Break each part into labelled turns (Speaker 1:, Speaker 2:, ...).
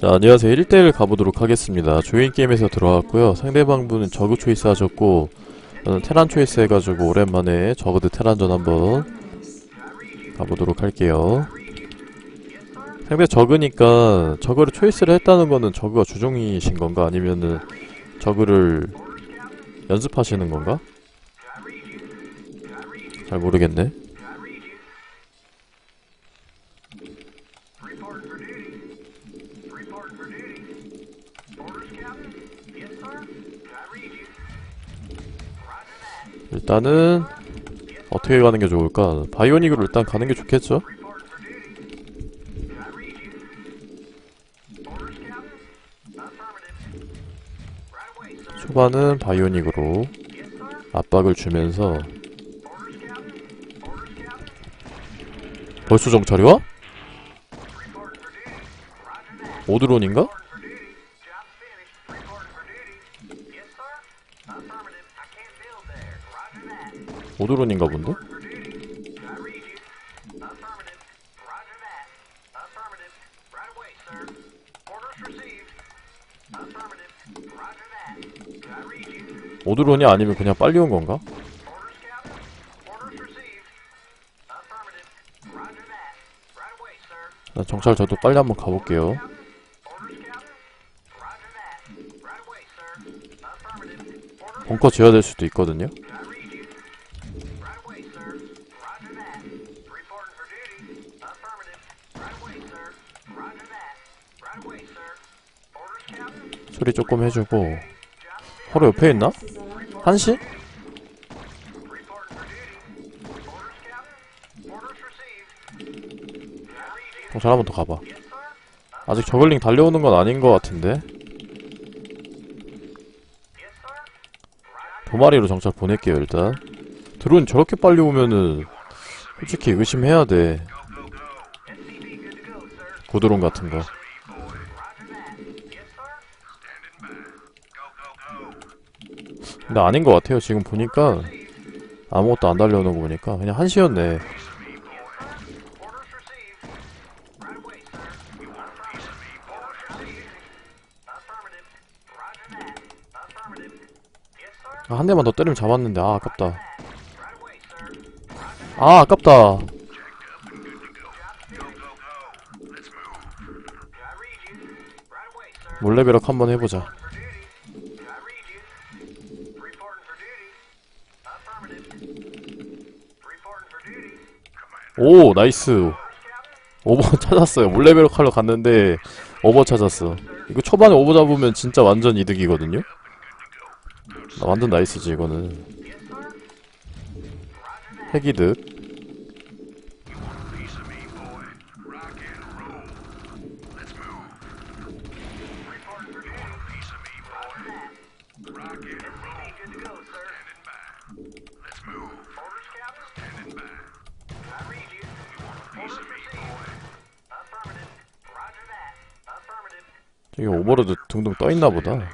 Speaker 1: 자, 안녕하세요. 1대1 가보도록 하겠습니다. 조인 게임에서 들어왔고요. 상대방 분은 저그 초이스 하셨고, 저는 테란 초이스 해가지고 오랜만에 저그드 테란전 한번 가보도록 할게요. 상대 저그니까 저그를 초이스를 했다는 거는 저그가 주종이신 건가? 아니면은 저그를 연습하시는 건가? 잘 모르겠네. 일단은 어떻게 가는 게 좋을까? 바이오닉으로 일단 가는 게 좋겠죠? 초반은 바이오닉으로 압박을 주면서 벌써 정찰이 와? 오드론인가? 오드론인가 본데? 오드론이 아니면 그냥 빨리 온 건가? 나 정찰 저도 빨리 한번 가볼게요. 벙커 지어야 될 수도 있거든요. 소리 조금 해주고. 바로 옆에 있나? 한시? 정찰 한번 더 가봐. 아직 저글링 달려오는 건 아닌 것 같은데. 두 마리로 정찰 보낼게요 일단. 드론 저렇게 빨리 오면은 솔직히 의심해야 돼. 고드론 같은 거 근데 아닌 것 같아요. 지금 보니까 아무것도 안 달려오는 거 보니까 그냥 한시였네. 아, 한 대만 더 때리면 잡았는데 아 아깝다. 아 아깝다. 몰래배럭 한번 해보자 오 나이스. 오버 찾았어요. 몰래배럭 하러 갔는데 오버 찾았어. 이거 초반에 오버 잡으면 진짜 완전 이득이거든요? 나 완전 나이스지 이거는. 핵이득 저기 오버로드 둥둥 떠있나 보다.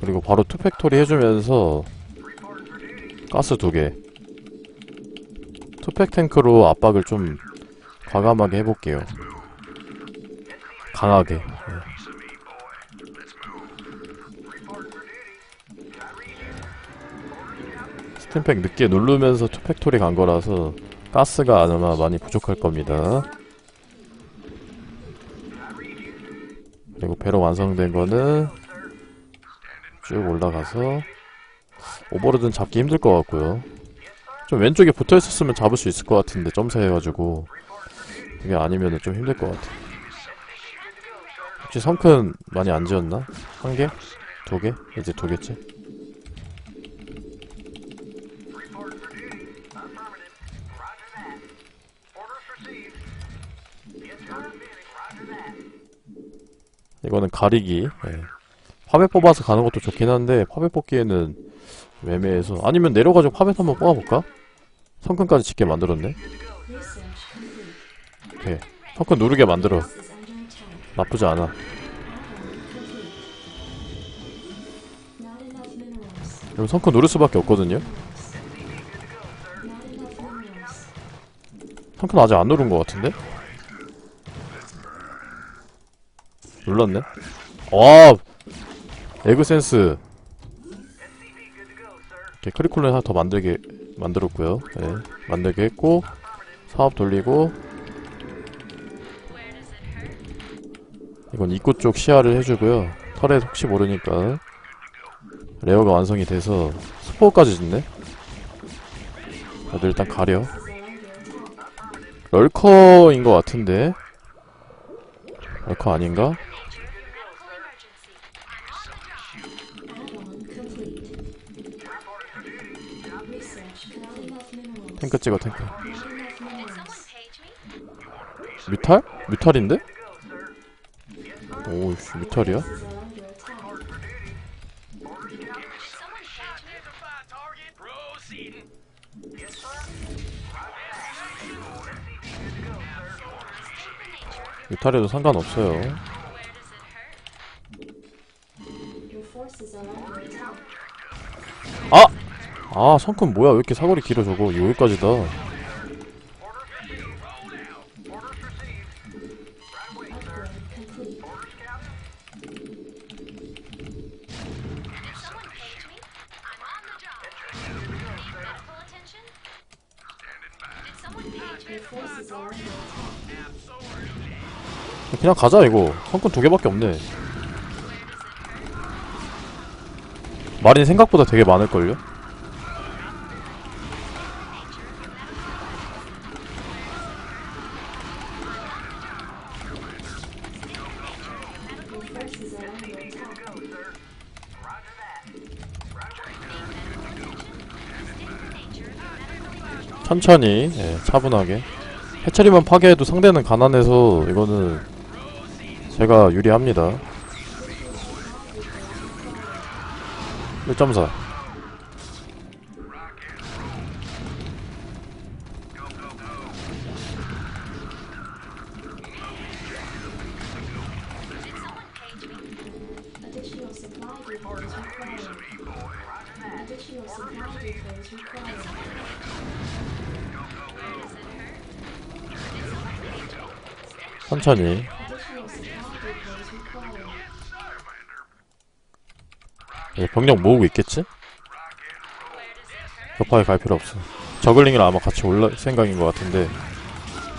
Speaker 1: 그리고 바로 투팩토리 해주면서 가스 두개. 투팩 탱크로 압박을 좀 과감하게 해볼게요. 강하게 스팀팩 늦게 누르면서 투팩토리 간 거라서 가스가 아마 많이 부족할 겁니다 그리고 배로 완성된 거는 쭉 올라가서 오버로드는 잡기 힘들 것 같고요 좀 왼쪽에 붙어 있었으면 잡을 수 있을 것 같은데 점사 해가지고 그게 아니면은 좀 힘들 것 같아 혹시 성큰 많이 안 지었나? 한 개? 두 개? 이제 두 개째 이거는 가리기 예. 파벳 뽑아서 가는 것도 좋긴 한데 파벳 뽑기에는 좀 애매해서 아니면 내려가지고 파벳 한번 뽑아볼까? 성큰까지 짓게 만들었네. 오케이 성큰 누르게 만들어. 나쁘지 않아. 그럼 성크 누를 수밖에 없거든요. 성크는 아직 안 누른 것 같은데? 눌렀네. 와 에그센스. 이렇게 크리콜론 하나 더 만들게 만들었고요. 네, 만들게 했고 사업 돌리고. 이건 입구 쪽 시야를 해주고요. 털에 혹시 모르니까 레어가 완성이 돼서 스포까지 짓네. 다들 일단 가려. 럴커인 것 같은데. 럴커 아닌가? 탱크 찍어 탱크. 뮤탈? 뮤탈인데? 오우씨 뮤탈이야? 뮤탈해도 상관없어요. 아! 아 성큰 뭐야 왜 이렇게 사거리 길어 저거 여기까지다. 그냥 가자 이거 성큰 두 개밖에 없네 마린 생각보다 되게 많을걸요? 천천히 예, 차분하게. 해처리만 파괴해도 상대는 가난해서 이거는 제가 유리합니다. 1.4 천천히 병력 모으고 있겠지? 급하게 갈 필요 없어 저글링이랑 아마 같이 올라 생각인 것 같은데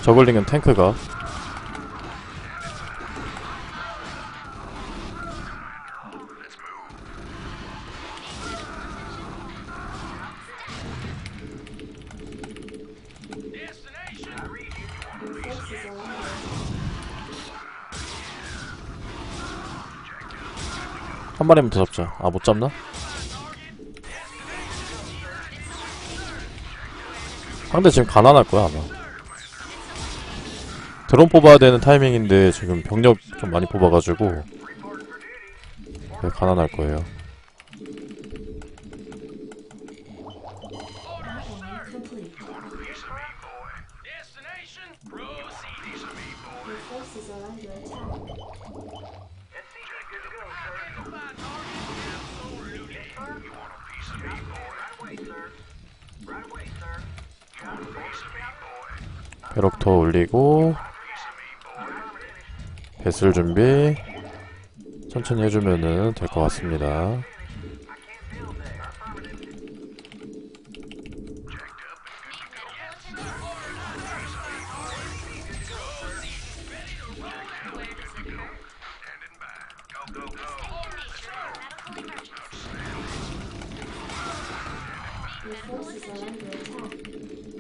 Speaker 1: 저글링은 탱크가 한 마리만 더 잡자 아 못 잡나? 상대 지금 가난할 거야 아마. 드론 뽑아야 되는 타이밍인데 지금 병력 좀 많이 뽑아가지고 네, 가난할 거예요 배럭 더 올리고 배슬 준비 천천히 해주면은 될 것 같습니다
Speaker 2: forces are under attack.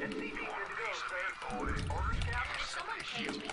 Speaker 3: SCP-0 standpoint, orders captured. Someone paged me.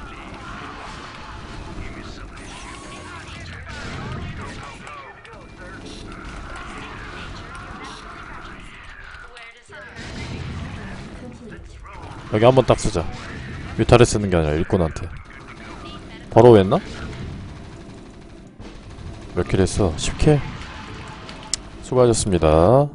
Speaker 1: 여기 한 번 딱 쓰자 뮤타를 쓰는 게 아니라 일꾼한테 바로 했나? 몇 킬 했어? 10킬? 수고하셨습니다